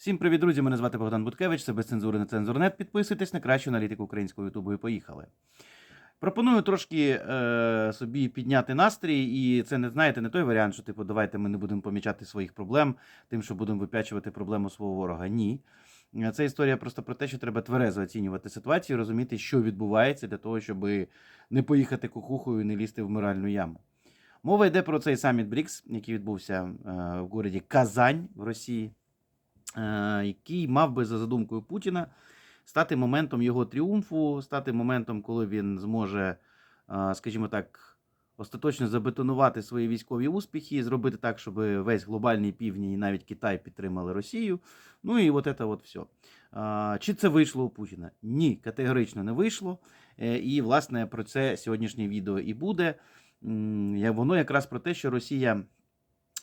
Всім привіт, друзі! Мене звати Богдан Буткевич, це без цензури на цензурнет. Підписуйтесь на кращу аналітику українського ютубу і поїхали. Пропоную трошки е, собі підняти настрій, і це не знаєте, не той варіант, що типу, давайте ми не будемо помічати своїх проблем, тим, що будемо вип'ячувати проблему свого ворога. Ні. Це історія просто про те, що треба тверезо оцінювати ситуацію, розуміти, що відбувається для того, щоб не поїхати кукухою і не лізти в миральну яму. Мова йде про цей саміт БРІКС, який відбувся е, в городі Казань в Росії, який мав би за задумкою Путіна стати моментом його тріумфу, стати моментом, коли він зможе, е, скажімо так, остаточно забетонувати свої військові успіхи, зробити так, щоб весь глобальний південь і навіть Китай підтримали Росію. Ну і от це от все. Е, Чи це вийшло у Путіна? Ні, категорично не вийшло. Е, І, власне, про це сьогоднішнє відео і буде. Воно якраз про те, що Росія е,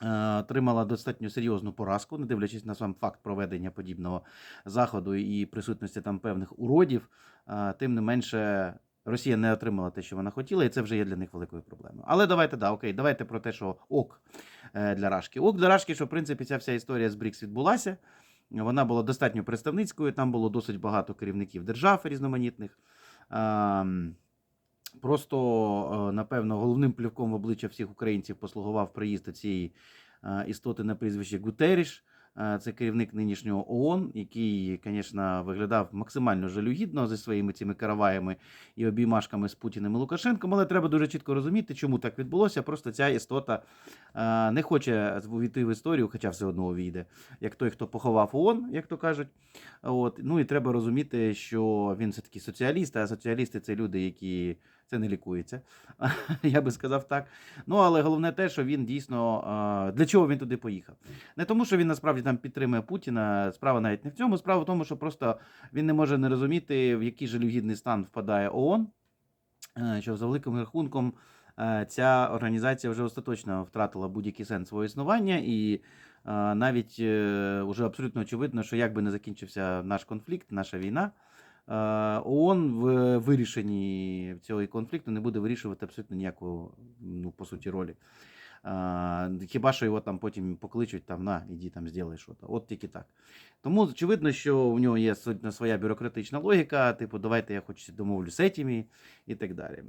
отримала достатньо серйозну поразку, не дивлячись на сам факт проведення подібного заходу і присутності там певних уродів. Е, Тим не менше, Росія не отримала те, що вона хотіла, і це вже є для них великою проблемою. Але давайте, да, окей, давайте про те, що ок е, для Рашки. Ок для Рашки, що в принципі ця вся історія з БРІКС відбулася. Вона була достатньо представницькою, там було досить багато керівників держав різноманітних. Просто, е, напевно, головним плівком в обличчя всіх українців послугував приїзд цієї е, істоти на прізвище Гутеріш. Е, Це керівник нинішнього ООН, який, звісно, виглядав максимально жалюгідно зі своїми цими караваями і обіймашками з Путіним і Лукашенком. Але треба дуже чітко розуміти, чому так відбулося. Просто ця істота не хоче увійти в історію, хоча все одно увійде, як той, хто поховав ООН, як то кажуть. От. Ну і треба розуміти, що він все-таки соціаліст, а соціалісти це люди, які це не лікується. Я би сказав так. Ну але головне те, що він дійсно для чого він туди поїхав. Не тому, що він насправді там підтримує Путіна. Справа навіть не в цьому. Справа в тому, що просто він не може не розуміти, в який жалюгідний стан впадає ООН, е, що за великим рахунком. е, Ця організація вже остаточно втратила будь-який сенс свого існування, і е, навіть вже абсолютно очевидно, що як би не закінчився наш конфлікт, наша війна, ООН в вирішенні цього конфлікту не буде вирішувати абсолютно ніякого, ну, по суті, ролі. Хіба що його там потім покличуть, там, на, іди там, зробай щось. От тільки так. Тому очевидно, що в нього є своя бюрократична логіка, типу, давайте я хоч домовлюсь з цими і так далі.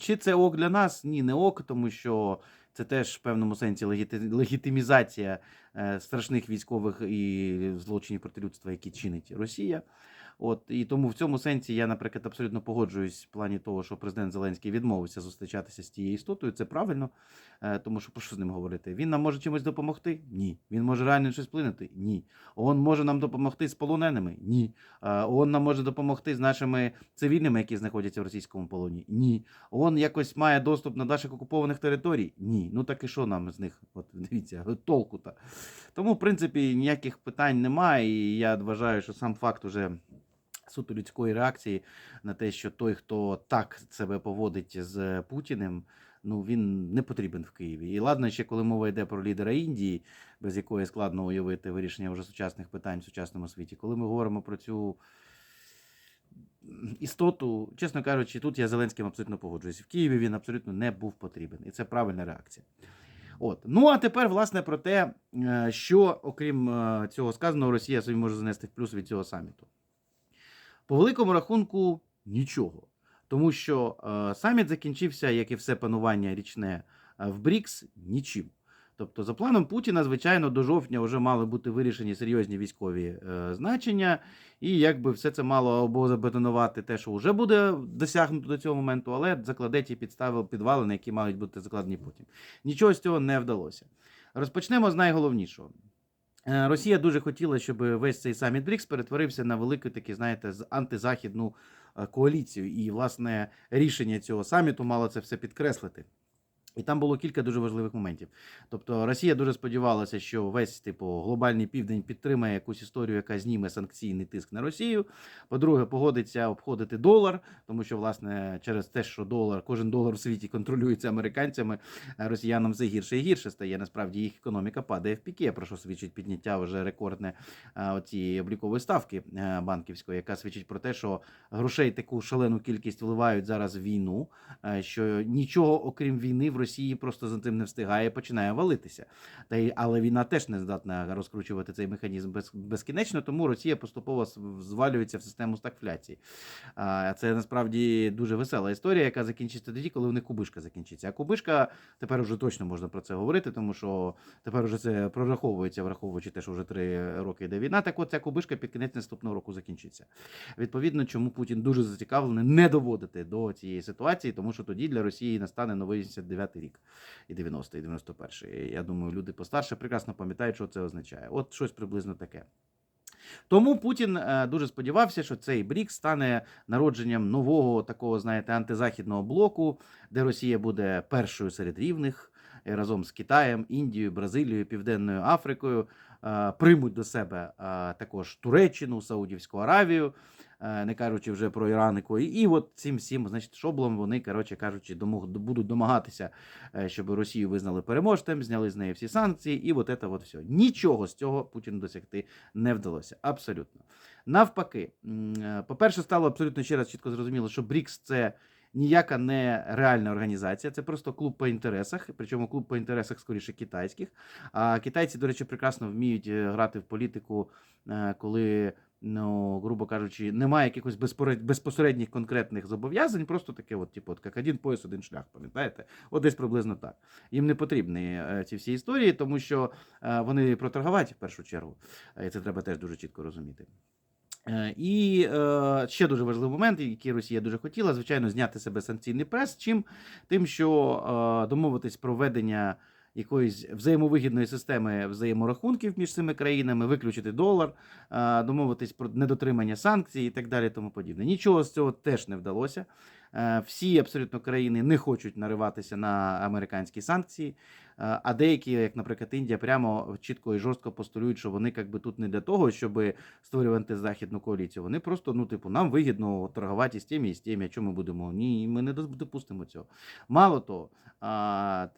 Чи це ок для нас? Ні, не ок, тому що це теж в певному сенсі легітимізація е, страшних військових і злочинів проти людства, які чинить Росія. От і тому в цьому сенсі я, наприклад, абсолютно погоджуюсь в плані того, що президент Зеленський відмовився зустрічатися з тією істотою. Це правильно, е, тому що про що з ним говорити? Він нам може чимось допомогти? Ні. Він може реально щось вплинути? Ні. ООН може нам допомогти з полоненими? Ні. Е, ООН нам може допомогти з нашими цивільними, які знаходяться в російському полоні? Ні. ООН якось має доступ на наших окупованих територій? Ні. Ну так і що нам з них? От дивіться, толку-то. Тому, в принципі, ніяких питань немає, і я вважаю, що сам факт уже суто людської реакції на те, що той, хто так себе поводить з Путіним, ну він не потрібен в Києві. І ладно, ще коли мова йде про лідера Індії, без якої складно уявити вирішення вже сучасних питань в сучасному світі. Коли ми говоримо про цю істоту, чесно кажучи, тут я Зеленським абсолютно погоджуюсь. В Києві він абсолютно не був потрібен, і це правильна реакція. От. Ну а тепер, власне, про те, е, що, окрім е, цього сказаного, Росія собі може занести в плюс від цього саміту. По великому рахунку, нічого. Тому що е, саміт закінчився, як і все панування річне е, в БРІКС, нічим. Тобто, за планом Путіна, звичайно, до жовтня вже мали бути вирішені серйозні військові е, значення, і якби все це мало або забетонувати те, що вже буде досягнуто до цього моменту, але закладе ті підстави підвалини, які мають бути закладені потім. Нічого з цього не вдалося. Розпочнемо з найголовнішого. Е, Росія дуже хотіла, щоб весь цей саміт БРІКС перетворився на велику такі, знаєте, антизахідну е, коаліцію. І, власне, рішення цього саміту мало це все підкреслити. І там було кілька дуже важливих моментів. Тобто Росія дуже сподівалася, що весь типу глобальний південь підтримає якусь історію, яка зніме санкційний тиск на Росію. По-друге, погодиться обходити долар, тому що власне через те, що долар, кожен долар в світі контролюється американцями, е, росіянам все гірше і гірше стає. Насправді їх економіка падає в піке, про що свідчить підняття вже рекордне е, оцієї облікової ставки е, банківської, яка свідчить про те, що грошей таку шалену кількість вливають зараз в війну, що нічого окрім війни в Росії Росії просто за цим не встигає, починає валитися. Та й але війна теж не здатна розкручувати цей механізм без, безкінечно, тому Росія поступово звалюється в систему стагфляції. А це насправді дуже весела історія, яка закінчиться тоді, коли в них кубишка закінчиться. А кубишка тепер вже точно можна про це говорити, тому що тепер вже це прораховується, враховуючи те, що вже три роки йде війна. Так от ця кубишка під кінець наступного року закінчиться. Відповідно, чому Путін дуже зацікавлений не доводити до цієї ситуації, тому що тоді для Росії настане новий 79-й рік і 90-й, і 91-й. Я думаю, люди постарше прекрасно пам'ятають, що це означає. От щось приблизно таке. Тому Путін е, дуже сподівався, що цей брік стане народженням нового такого, знаєте, антизахідного блоку, де Росія буде першою серед рівних е, разом з Китаєм, Індією, Бразилією, Південною Африкою. е, Приймуть до себе також Туреччину, Саудівську Аравію, не кажучи вже про Іран і от цим всім, значить, шоблом вони, коротше кажучи, будуть домагатися, е, щоб Росію визнали переможцем, зняли з неї всі санкції, і от це от все. Нічого з цього Путіну досягти не вдалося. Абсолютно. Навпаки, е, по-перше, стало абсолютно ще раз чітко зрозуміло, що БРІКС це ніяка не реальна організація, це просто клуб по інтересах, причому клуб по інтересах скоріше китайських. А китайці, до речі, прекрасно вміють е, грати в політику, е, коли. Ну, грубо кажучи, немає якихось безпосередніх конкретних зобов'язань, просто таке, от, типу, от, як один пояс, один шлях, пам'ятаєте? От десь приблизно так. Їм не потрібні е, ці всі історії, тому що е, вони проторгувати в першу чергу. Е, І це треба теж дуже чітко розуміти. І е, ще дуже важливий момент, який Росія дуже хотіла, звичайно, зняти себе санкційний прес. Чим тим, що е, домовитись про введення якоїсь взаємовигідної системи взаєморахунків між цими країнами, виключити долар, домовитись про недотримання санкцій і так далі, тому подібне. Нічого з цього теж не вдалося. Е, Всі абсолютно країни не хочуть нариватися на американські санкції. Е, А деякі, як, наприклад, Індія, прямо чітко і жорстко постулюють, що вони якби тут не для того, щоб створювати західну коаліцію. Вони просто, ну, типу, нам вигідно торгувати з тими і з тими. А чому ми будемо? Ні, ми не допустимо цього. Мало того,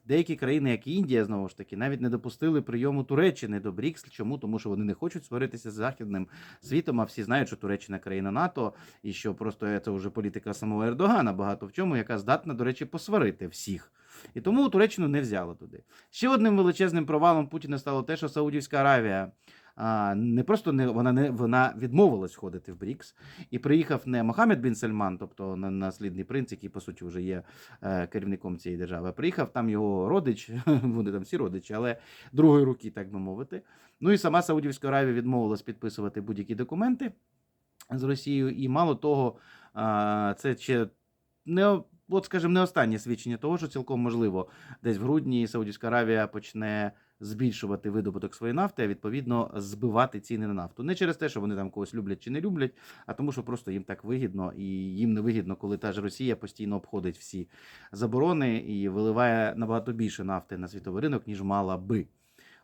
деякі країни, як Індія, знову ж таки, навіть не допустили прийому Туреччини до БРІКС. Чому? Тому що вони не хочуть сваритися з західним світом. А всі знають, що Туреччина країна НАТО, і що просто це вже політика самого Ердогана багато в чому, яка здатна, до речі, посварити всіх. І тому Туреччину не взяли туди. Ще одним величезним провалом Путіна стало те, що Саудівська Аравія а, не просто не вона не вона відмовилась входити в БРІКС, і приїхав не Мохаммед Бін Сальман, тобто наслідний принц, який по суті вже є е, керівником цієї держави. а Приїхав там його родич, вони там всі родичі, але другої руки, так би мовити. Ну і сама Саудівська Аравія відмовилась підписувати будь-які документи з Росією, і мало того, це ще не от, скажімо, не останнє свідчення того, що цілком можливо, десь в грудні Саудівська Аравія почне збільшувати видобуток своєї нафти, а відповідно збивати ціни на нафту. Не через те, що вони там когось люблять чи не люблять, а тому, що просто їм так вигідно, і їм не вигідно, коли та ж Росія постійно обходить всі заборони і виливає набагато більше нафти на світовий ринок, ніж мала би.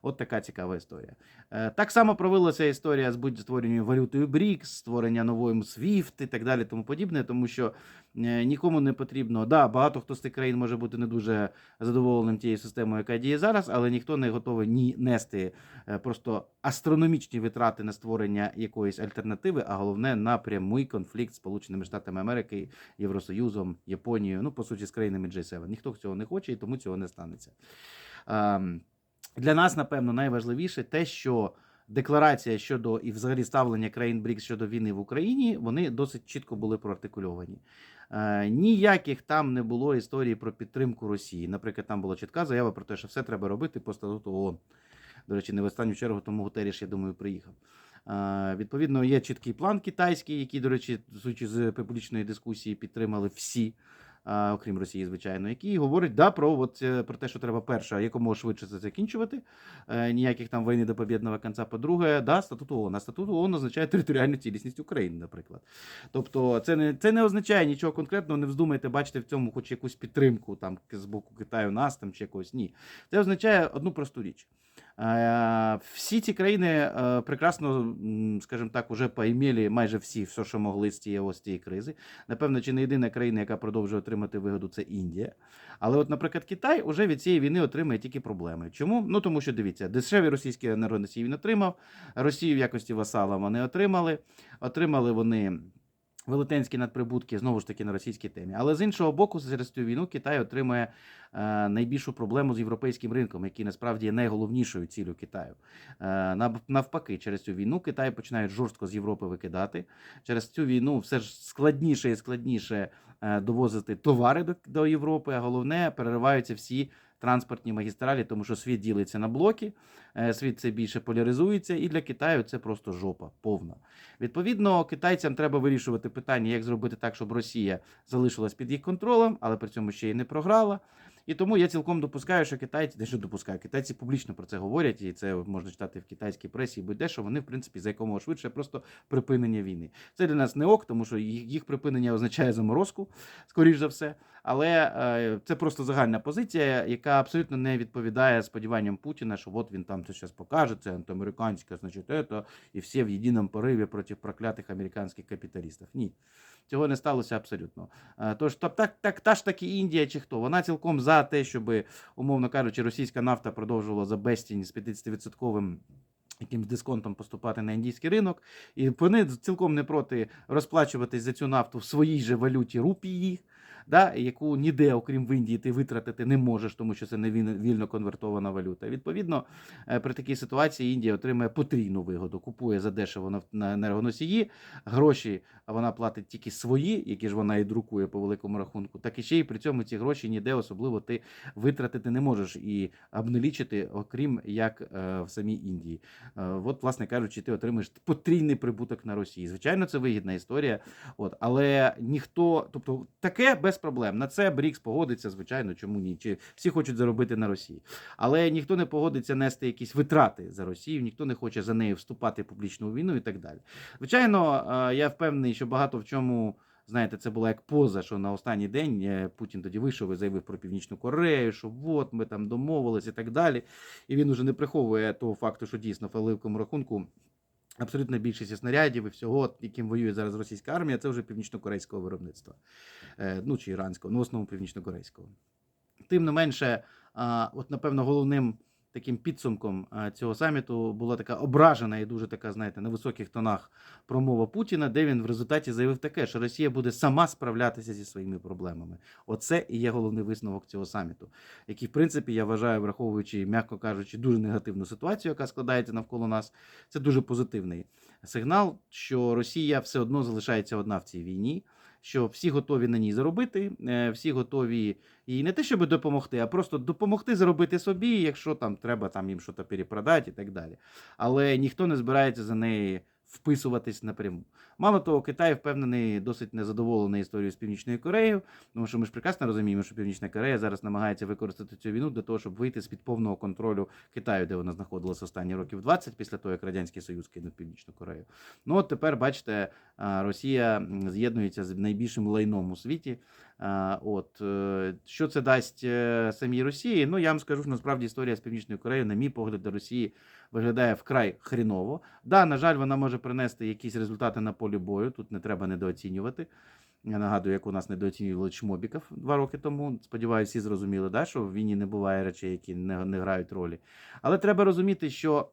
От така цікава історія. Е, Так само провелася історія з будь створенням валютою БРІКС, створення нової SWIFT і так далі, тому подібне, тому що е, нікому не потрібно. Да, багато хто з тих країн може бути не дуже задоволеним тією системою, яка діє зараз, але ніхто не готовий ні нести е, просто астрономічні витрати на створення якоїсь альтернативи, а головне на прямий конфлікт з Сполученими Штатами Америки, Євросоюзом, Японією, ну по суті, з країнами G7. Ніхто цього не хоче і тому цього не станеться. Для нас, напевно, найважливіше те, що декларація щодо і взагалі ставлення країн БРІКС щодо війни в Україні, вони досить чітко були проартикульовані. Е, ніяких там не було історії про підтримку Росії. Наприклад, там була чітка заява про те, що все треба робити по статуту ООН. До речі, не в останню чергу, тому Гутеріш, я думаю, приїхав. Е, відповідно, є чіткий план китайський, який, до речі, судячи з публічної дискусії, підтримали всі. Окрім Росії, звичайно, які говорять да, про, от, е, про те, що треба перше, якомога швидше це закінчувати. Е, ніяких там війни до побєдного кінця. По-друге, да, статут ООН. А статут ООН означає територіальну цілісність України, наприклад. Тобто, це не, це не означає нічого конкретного, не вздумайте бачити в цьому хоч якусь підтримку там, з боку Китаю нас там, чи якогось. Ні. Це означає одну просту річ. Е, Всі ці країни е, прекрасно, скажімо так, уже поімели майже всі, все, що могли з цієї, ось цієї кризи. Напевно, чи не єдина країна, яка продовжує отримати вигоду, це Індія. Але, от, наприклад, Китай уже від цієї війни отримує тільки проблеми. Чому? Ну тому що дивіться, дешеві російські енергоносії він отримав, Росію в якості васала вони отримали. Отримали вони велетенські надприбутки знову ж таки на російській темі. Але з іншого боку, через цю війну Китай отримує е, найбільшу проблему з європейським ринком, який насправді є найголовнішою ціллю Китаю. Е, навпаки, через цю війну Китай починає жорстко з Європи викидати. Через цю війну все ж складніше і складніше е, довозити товари до, до Європи, а головне перериваються всі. Транспортні магістралі, тому що світ ділиться на блоки, е, світ це більше поляризується, і для Китаю це просто жопа повна. Відповідно, китайцям треба вирішувати питання, як зробити так, щоб Росія залишилась під їх контролем, але при цьому ще й не програла. І тому я цілком допускаю, що китайці, де що допускаю, китайці публічно про це говорять, і це можна читати в китайській пресі, і будь-де, що вони, в принципі, за якомога швидше просто припинення війни. Це для нас не ок, тому що їх, припинення означає заморозку, скоріш за все. Але е, це просто загальна позиція, яка абсолютно не відповідає сподіванням Путіна, що от він там це щось покаже, це антиамериканське, значить, це, і всі в єдиному пориві проти проклятих американських капіталістів. Ні. Цього не сталося абсолютно. Е, Тож так, так, так, та ж таки Індія чи хто, вона цілком за те, щоб, умовно кажучи, російська нафта продовжувала за безцінь з 50-відсотковим якимсь дисконтом поступати на індійський ринок, і вони цілком не проти розплачуватись за цю нафту в своїй же валюті рупії, да, яку ніде, окрім в Індії, ти витратити не можеш, тому що це не вільно- конвертована валюта. Відповідно, е, при такій ситуації Індія отримує потрійну вигоду, купує задешево на енергоносії, гроші вона платить тільки свої, які ж вона і друкує по великому рахунку, так і ще й при цьому ці гроші ніде особливо ти витратити не можеш і обналічити, окрім як е, в самій Індії. Е, От, власне кажучи, ти отримаєш потрійний прибуток на Росії. Звичайно, це вигідна історія. От, але ніхто, тобто таке без проблем. На це Брікс погодиться, звичайно, чому ні? Чи всі хочуть заробити на Росії. Але ніхто не погодиться нести якісь витрати за Росію, ніхто не хоче за нею вступати в публічну війну і так далі. Звичайно, е, я впевнений, що багато в чому. Знаєте, це була як поза, що на останній день е, Путін тоді вийшов і заявив про Північну Корею, що от ми там домовились і так далі. І він уже не приховує того факту, що дійсно в великому рахунку абсолютна більшість снарядів і всього, яким воює зараз російська армія, це вже північно-корейського виробництва. Е, Ну чи іранського, ну в основному північно-корейського. Тим не менше, от напевно, головним таким підсумком цього саміту була така ображена і дуже така, знаєте, на високих тонах промова Путіна, де він в результаті заявив таке, що Росія буде сама справлятися зі своїми проблемами. Оце і є головний висновок цього саміту, який, в принципі, я вважаю, враховуючи, м'яко кажучи, дуже негативну ситуацію, яка складається навколо нас, це дуже позитивний сигнал, що Росія все одно залишається одна в цій війні. Що всі готові на ній заробити, е, всі готові їй не те, щоб допомогти, а просто допомогти заробити собі, якщо там треба там їм щось перепродати і так далі. Але ніхто не збирається за неї вписуватись напряму. Мало того, Китай впевнений, досить незадоволений історією з Північною Кореєю, тому що ми ж прекрасно розуміємо, що Північна Корея зараз намагається використати цю війну для того, щоб вийти з під повного контролю Китаю, де вона знаходилася останні років 20 після того, як Радянський Союз кинув Північну Корею. Ну от тепер, бачите, Росія з'єднується з найбільшим лайном у світі. От е, що це дасть е, самій Росії? Ну я вам скажу, що насправді історія з Північною Кореєю, на мій погляд, до Росії виглядає вкрай хріново. Да, на жаль, вона може принести якісь результати на полі бою. Тут не треба недооцінювати. Я нагадую, як у нас недооцінювали чмобіків два роки тому. Сподіваюся, всі зрозуміли, да, що в війні не буває речей, які не, не грають ролі. Але треба розуміти, що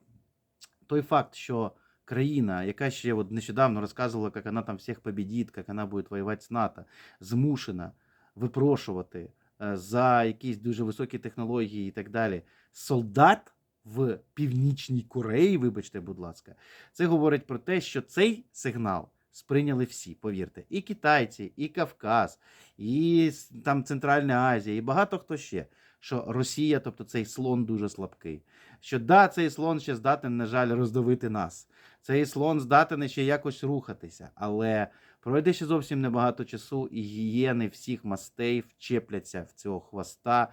той факт, що країна, яка ще от нещодавно розказувала, як вона там всіх побідить, як вона буде воювати з НАТО, змушена випрошувати е, за якісь дуже високі технології і так далі, солдат в Північній Кореї, вибачте, будь ласка, це говорить про те, що цей сигнал сприйняли всі, повірте, і китайці, і Кавказ, і там Центральна Азія, і багато хто ще. Що Росія, тобто цей слон дуже слабкий. Що да, цей слон ще здатен, на жаль, роздавити нас. Цей слон здатен ще якось рухатися, але пройде ще зовсім небагато часу, і гієни всіх мастей вчепляться в цього хвоста,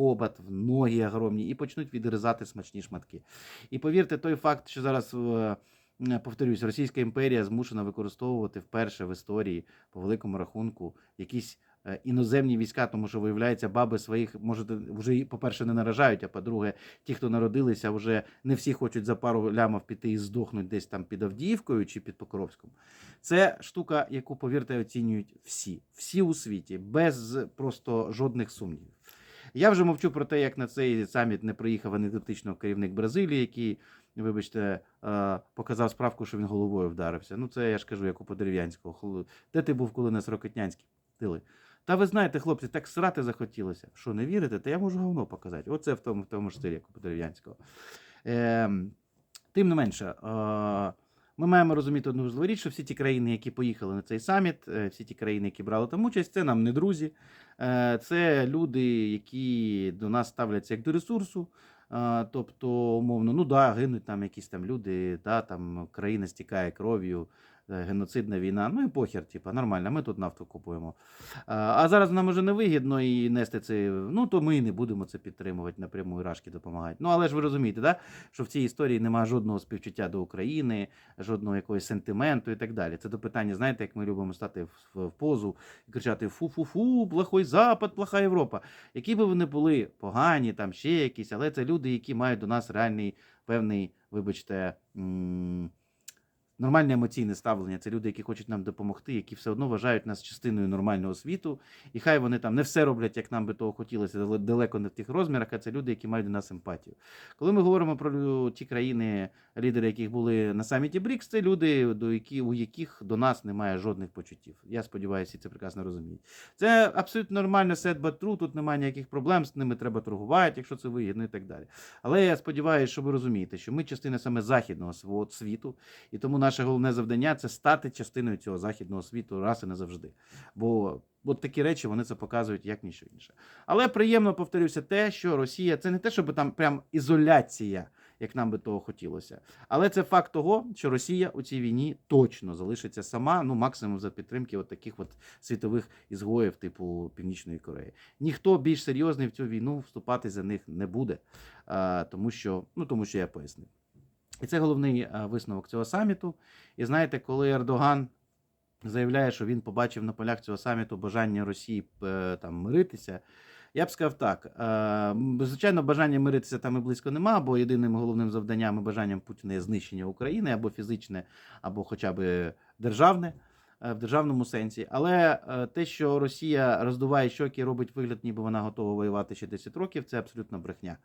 хобот, в ноги огромні і почнуть відрізати смачні шматки. І повірте, той факт, що зараз. е, Повторюсь, Російська імперія змушена використовувати вперше в історії по великому рахунку якісь е, іноземні війська, тому що виявляється, баби своїх може вже по-перше, не наражають, а по-друге, ті, хто народилися, вже не всі хочуть за пару лямів піти і здохнуть десь там під Авдіївкою чи під Покровськом. Це штука, яку, повірте, оцінюють всі, всі у світі, без просто жодних сумнівів. Я вже мовчу про те, як на цей саміт не приїхав анекдотично керівник Бразилії, який вибачте, е, показав справку, що він головою вдарився. Ну, це я ж кажу, як у Подерев'янського. Де ти був, коли нас Рокетнянський тили? Та ви знаєте, хлопці, так срати захотілося. Що, не вірите? Та я можу говно показати. Оце в тому, в тому ж стилі, як у Подерев'янського. Ем, тим не менше, е, ми маємо розуміти одну важливу річ, що всі ті країни, які поїхали на цей саміт, е, всі ті країни, які брали там участь, це нам не друзі. Е, Це люди, які до нас ставляться як до ресурсу. Е, Тобто, умовно, ну да, гинуть там якісь там люди, да, там країна стікає кров'ю, геноцидна війна. Ну і похер, типа, нормально, ми тут нафту купуємо. А, зараз нам уже не вигідно і нести це. Ну то ми і не будемо це підтримувати напряму і рашки допомагати. Ну але ж ви розумієте, да? що в цій історії немає жодного співчуття до України, жодного якогось сентименту і так далі. Це до питання, знаєте, як ми любимо стати в позу і кричати Фу-фу-фу, плохой Запад, плоха Європа. Які би вони були погані, там ще якісь, але це люди, які мають до нас реальний певний, вибачте. м, Нормальне емоційне ставлення це люди, які хочуть нам допомогти, які все одно вважають нас частиною нормального світу. І хай вони там не все роблять, як нам би того хотілося, дале- далеко не в тих розмірах, а це люди, які мають до нас емпатію. Коли ми говоримо про ті країни, лідери яких були на саміті БРІКС, це люди, до які, у яких до нас немає жодних почуттів. Я сподіваюся, це прекрасно розуміють. Це абсолютно нормально, set but true, тут немає ніяких проблем, з ними треба торгувати, якщо це вигідно і так далі. Але я сподіваюся, що ви розумієте, що ми частина саме західного світу, і тому наше головне завдання це стати частиною цього західного світу раз і назавжди. Бо от такі речі вони це показують як ніщо інше. Але приємно повторюся те, що Росія це не те, щоб там прям ізоляція, як нам би того хотілося. Але це факт того, що Росія у цій війні точно залишиться сама, ну максимум за підтримки от таких от світових ізгоїв, типу Північної Кореї. Ніхто більш серйозний в цю війну вступати за них не буде, тому що ну тому що я пояснив. І це головний висновок цього саміту. І знаєте, коли Ердоган заявляє, що він побачив на полях цього саміту бажання Росії е, там миритися. Я б сказав так. е, Звичайно, бажання миритися там і близько нема, бо єдиним головним завданням і бажанням Путіна є знищення України або фізичне, або хоча б державне е, в державному сенсі. Але е, те, що Росія роздуває щоки, робить вигляд, ніби вона готова воювати ще 10 років, це абсолютно брехня.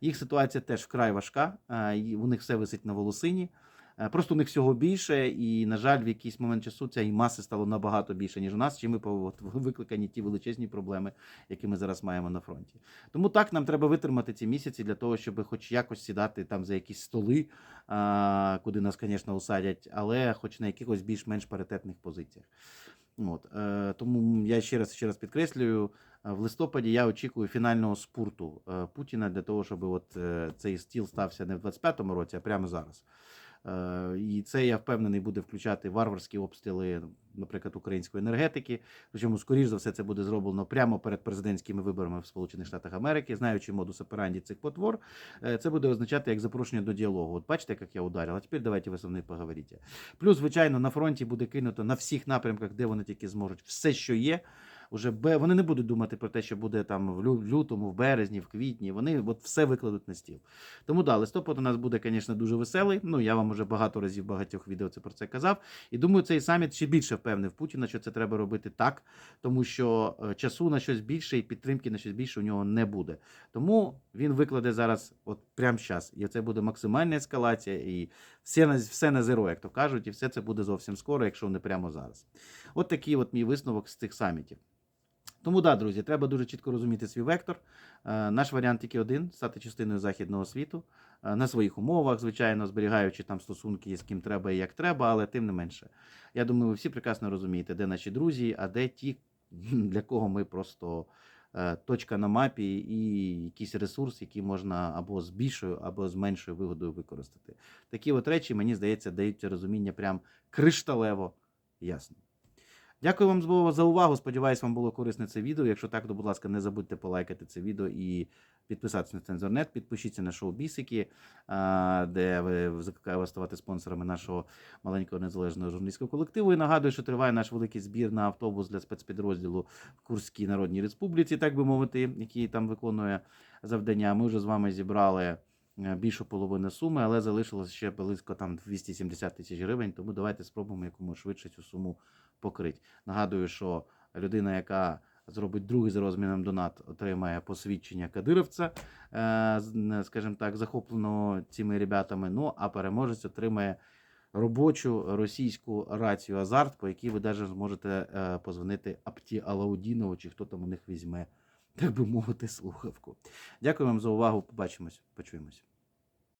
Їх ситуація теж вкрай важка, е, у них все висить на волосині. Е, Просто у них всього більше, і, на жаль, в якийсь момент часу цієї маси стало набагато більше, ніж у нас, чим ми викликані ті величезні проблеми, які ми зараз маємо на фронті. Тому так нам треба витримати ці місяці для того, щоб хоч якось сідати там за якісь столи, куди нас, звісно, усадять, але хоч на якихось більш-менш паритетних позиціях. От, е, тому я ще раз ще раз підкреслюю, е, в листопаді я очікую фінального спурту Путіна для того, щоб от цей стіл стався не в 25-му році, а прямо зараз. Е, І це я впевнений буде включати варварські обстріли, наприклад, української енергетики. Причому, скоріш за все, це буде зроблено прямо перед президентськими виборами в Сполучених Штатах Америки, знаючи модус операнді цих потвор, е, це буде означати як запрошення до діалогу. От бачите, як я ударив, а тепер давайте ви со мною поговорите. Плюс, звичайно, на фронті буде кинуто на всіх напрямках, де вони тільки зможуть, все, що є. Уже бе- вони не будуть думати про те, що буде там в лютому, в березні, в квітні. Вони от все викладуть на стіл. Тому да, листопад у нас буде, звісно, дуже веселий. Ну я вам уже багато разів багатьох відео це про це казав. І думаю, цей саміт ще більше впевнив Путіна, що це треба робити так, тому що е, часу на щось більше і підтримки на щось більше у нього не буде. Тому він викладе зараз, от прямо зараз. І це буде максимальна ескалація, і все на все на зеро, як то кажуть, і все це буде зовсім скоро, якщо не прямо зараз. От такий от мій висновок з цих самітів. Тому да, друзі, треба дуже чітко розуміти свій вектор. Е, Наш варіант тільки один стати частиною західного світу е, на своїх умовах, звичайно, зберігаючи там стосунки з ким треба і як треба, але тим не менше. Я думаю, ви всі прекрасно розумієте, де наші друзі, а де ті, для кого ми просто е, точка на мапі і якийсь ресурс, який можна або з більшою, або з меншою вигодою використати. Такі от речі, мені здається, дають розуміння прям кришталево ясно. Дякую вам за- увагу. Сподіваюсь, вам було корисне це відео. Якщо так, то, будь ласка, не забудьте полайкати це відео і підписатися на Цензорнет. Підпишіться на шоу Бісики, де ви закликаю вас ставати спонсорами нашого маленького незалежного журналістського колективу. І нагадую, що триває наш великий збір на автобус для спецпідрозділу в Курській Народній Республіці, так би мовити, який там виконує завдання. Ми вже з вами зібрали. е, Більшу половину суми, але залишилося ще близько там 270 тисяч гривень. Тому давайте спробуємо якомога швидше цю суму покрити. Нагадую, що людина, яка зробить другий за розміром донат, отримає посвідчення кадировця, е, скажімо так, захопленого цими ребятами. Ну а переможець отримає робочу російську рацію Азарт, по якій ви навіть зможете е, позвонити Апті Алаудінову, чи хто там у них візьме, так би мовити, слухавку. Дякую вам за увагу. Побачимось, почуємось.